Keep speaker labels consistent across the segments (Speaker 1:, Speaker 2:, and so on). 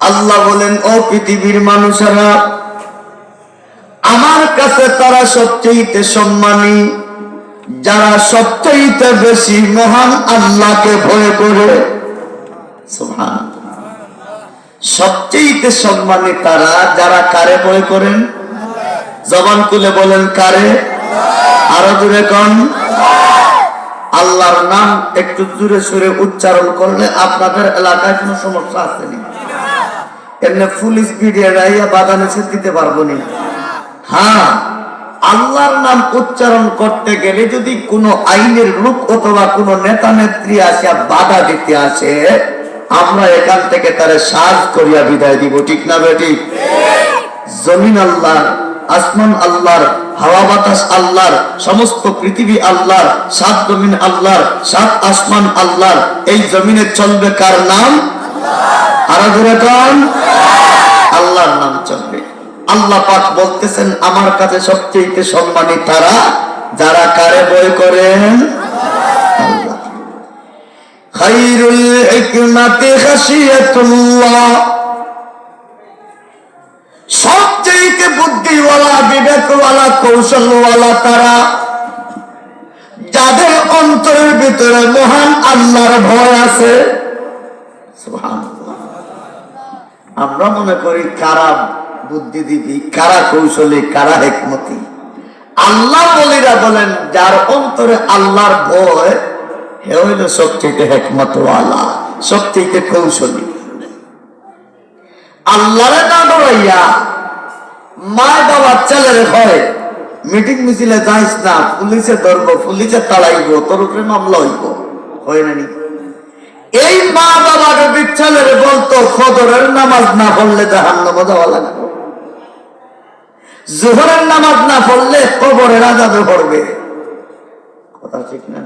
Speaker 1: আল্লাহ বলেন, ও পৃথিবীর মানুষেরা, আমার কাছে তারা সবচেয়ে সম্মানী, যারা সবচেয়ে বেশি মহান আল্লাহকে ভয় করে। সবচেয়ে সম্মানী তারা, যারা কারে ভয় করেন? জবান খুলে বলেন, কারে? আরও দূরে কন। আল্লাহর নাম একটু জুড়ে সুরে উচ্চারণ করলে আপনাদের এলাকায় কোনো সমস্যা আছে নি? এমনি পুলিশ ভিডিও রাইয়া বাধা নিষেধ দিতে পারব নি? হ্যাঁ আল্লাহর নাম উচ্চারণ করতে গেলে যদি কোনো আইনের রূপ অথবা কোনো নেতা নেত্রী আসিয়া বাধা দিতে আসে আমরা এখান থেকে তারে সাজ করিয়া বিদায় দিব। ঠিক না বেটি? জমিন আল্লাহর আসমান আল্লাহর, হাওয়া বাতাস আল্লাহর, সমস্ত পৃথিবী আল্লাহর, সাত জমিন আল্লাহর, সাত আসমান আল্লাহর, এই জমিনে চলবে কার নাম? আল্লাহর নাম চলবে। আল্লাহ পাক বলতেছেন, আমার কাছে সবচেয়ে সম্মানী তারা, যারা কারে বয় করেন আল্লাহ। খাইরুল হিকমাতি খাশিয়াতুল্লাহ। বুদ্ধিওয়ালা বিবেকওয়ালা, কৌশলওয়ালা তারা, যাদের অন্তরের ভিতরে মহান আল্লাহর ভয় আছে আমরা মনে করি কারা বুদ্ধিজীবী, কারা কৌশলী, কারা হেকমতি। আল্লাহ বলিরা বলেন, যার অন্তরে আল্লাহর ভয়, হে হইল সবচেয়ে হেকমতওয়ালা, সবচেয়ে কৌশলী। আল্লাহরে না ডরাইয়া মা বাবা ছেলের হয় মিটিং মিছিলে যাইস না পুলিশে ধরব পুলিশে তাড়াইব, তোর উপরে মামলা হইব। হয় না? এই মা বাবা যদি ছেলের বলতো নামাজ না পড়লে জাহান্ন যাওয়া লাগবে। জোহরের নামাজ না পড়লে কবরের আজাদে পড়বে। কথা ঠিক না?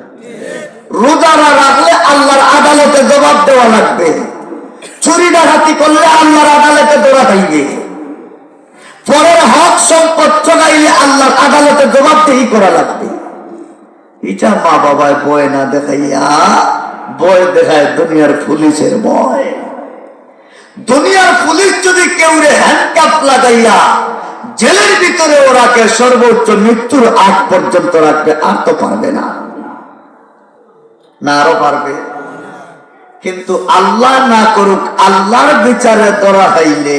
Speaker 1: রোজা না রাখলে আল্লাহর আদালতে জবাব দেওয়া লাগবে। চুরি ডাকাতি করলে আল্লাহর আদালতে দৌড়া খাইবে। পরের হক সম্পদ চগাইলে আল্লাহর আদালতে জবাবদেহি করা লাগবে। এটা মা বাবায় বয় না দেখাইয়া বয় দেখায় দুনিয়ার পুলিশের বয় দুনিয়ার পুলিশ যদি কেউ রে হ্যান্ডকাপ লাগাইয়া, জেলের ভিতরে ওরাকে সর্বোচ্চ মৃত্যুর আগ পর্যন্ত রাখবে, আর তো পারবে না। না, আরও পারবে। কিন্তু আল্লাহ না করুক, আল্লাহর বিচারে ধরা হইলে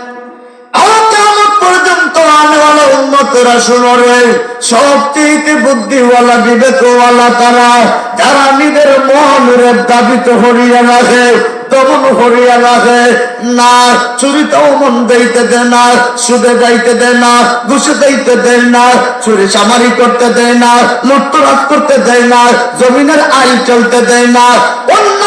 Speaker 1: উম্মতেরা শুনো রে। সবচেয়ে বুদ্ধিওয়ালা, বিবেকওয়ালা তারা, যারা নিজের দাবিত হরিয়া দমন হরিয়া না, চুরিতেও মন দেইতে দেয় না, সুদে যাইতে দেয় না, ঘুষে দিতে দেয় না, চুরি সামারি করতে দেয় না, লুটতরাজ করতে দেয় না, জমিনের আইন চলতে দেয় না, অন্য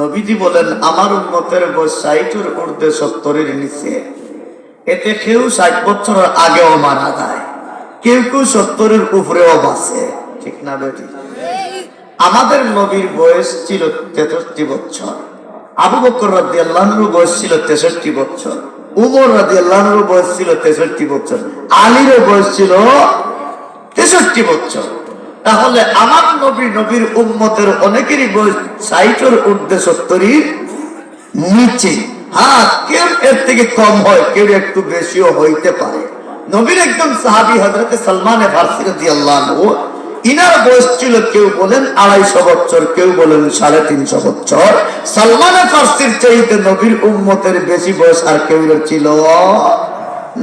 Speaker 1: নবীজি বলেন, আমার উন্মতের বয়স ষাটের ঊর্ধ্বে সত্তরের নিচে। এতে কেউ ষাট বছরের আগেও মারা যায়, কেউ কেউ সত্তরের উপরেও বাঁচে। ঠিক না বেটি? আমাদের নবীর বয়স ছিল তেষট্টি বছর। আবু বকর রাজি আল্লাহর বয়স ছিল তেষট্টি বছর। উমর রাজি আল্লাহর বয়স ছিল তেষট্টি বছর। আলীরও বয়স ছিল তেষট্টি বছর। তাহলে আমার নবী নবীর উম্মতের অনেকেরই বয়স ষাটের ঊর্ধ্বে সত্তরির নিচে। হ্যাঁ কেউ এর থেকে কম হয়, কেউ একটু বেশিও হইতে পারে। নবীর একদম সাহাবি হজরত সালমান ইনার বয়স ছিল কেউ বলেন আড়াইশো বছর, কেউ বলেন সাড়ে তিনশো বছর। সালমান ফার্সির চাইতে নবীর উম্মতের বেশি বয়স আর কেউ ছিল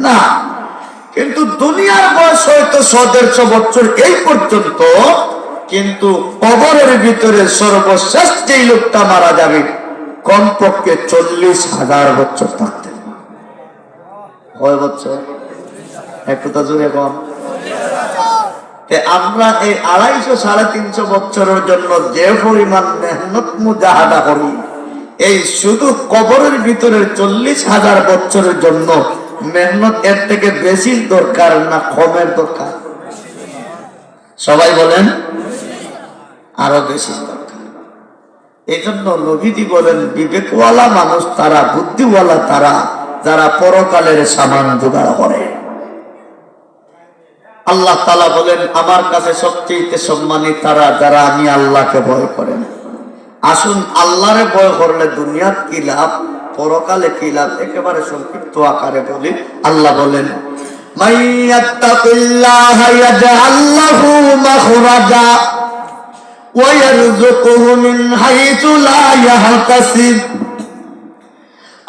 Speaker 1: না। কিন্তু দুনিয়ার বয়স হয়তো শ, দেড়শো বছর এই পর্যন্ত, কিন্তু কবরের ভিতরে সর্বশেষ যেই লোকটা মারা যাবে, কমপক্ষে চল্লিশ হাজার বছর থাকতে। কয় বছর জুড়ে কম আমরা এই আড়াইশো, সাড়ে তিনশো বছরের জন্য যে পরিমাণ মেহনত মুজাহাদা করি, এই শুধু কবরের ভিতরে চল্লিশ হাজার বছরের জন্য মেহনত এর থেকে বেশি দরকার না কমের দরকার? সবাই বলেন, আরও বেশি এই জন্য নবীজি বলেন, বিবেকওয়ালা মানুষ তারা, বুদ্ধিওয়ালা তারা, যারা পরকালের সামান জোগাড় করে। আল্লাহ তালা বলেন, আমার কাছে সবচেয়ে সম্মানী তারা, যারা আমি আল্লাহকে ভয় করেন আসুন, আল্লাহরে ভয় করলে দুনিয়াত কি লাভ? পরকালে কি লাভ? একেবারে সংক্ষিপ্ত আকারে বলি, আল্লাহ বলেন "মান ইয়াত্তাকিল্লাহা ইয়াজআল লাহু মাখরাজা ওয়া ইয়ারযুকুহু মিন হাইথু লা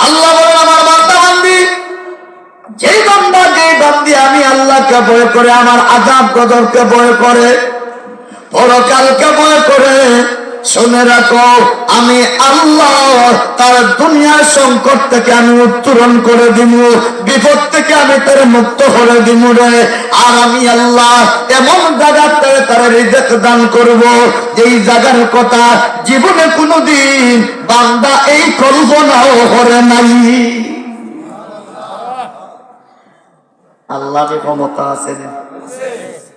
Speaker 1: আল্লাহ আমার বান্দা, বান্দি যে বান্দা যে বান্দি, আমি আল্লাহকে ভয় করে, আমার আজাব গদরকে ভয় করে, পরকালকে ভয় করে শুনে রাখো, আমি আল্লাহ তার দুনিয়ার সংকট থেকে আমি উত্তরণ করে দিব বিপদ থেকে আমি তার মুক্ত করে দিব রে। আর আমি আল্লাহ এমন জায়গাতে তার রিজেক দান করব এই জায়গার কথা জীবনে কোনোদিন বান্দা এই কল্পনাও করে নাই। আল্লাহর ক্ষমতা আছে